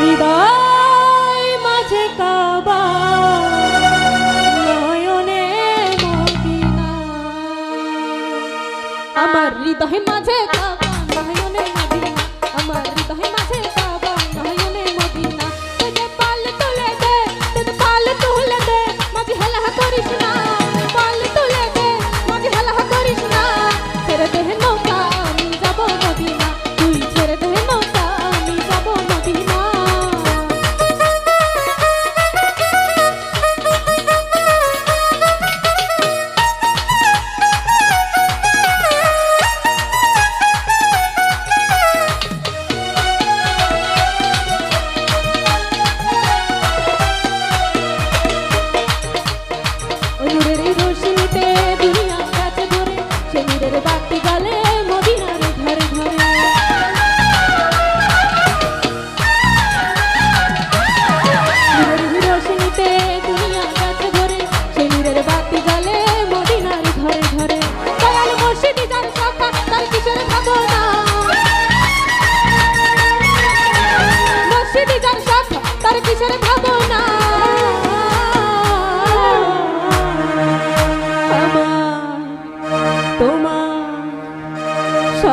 হৃদয় মাঝে কাবা নয়নে মদিনা। আমার হৃদয় মাঝে কাবা নয়নে মদিনা। আমার হৃদয় মাঝে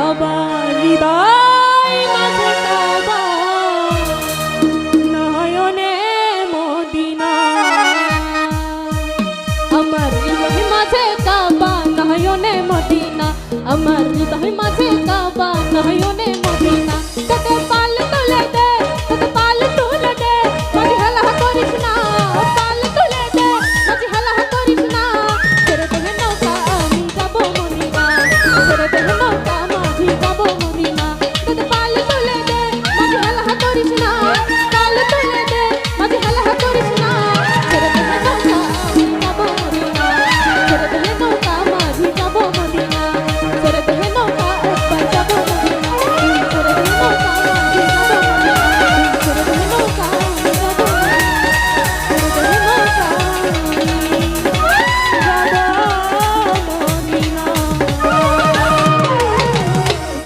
সবার হৃদয় মাঝে কাবা নয়নে আমার হৃদয় মাঝে কাবা, নয়নে মদিনা। আমার হৃদয় মাঝে কাবা, নয়নে মদিনা।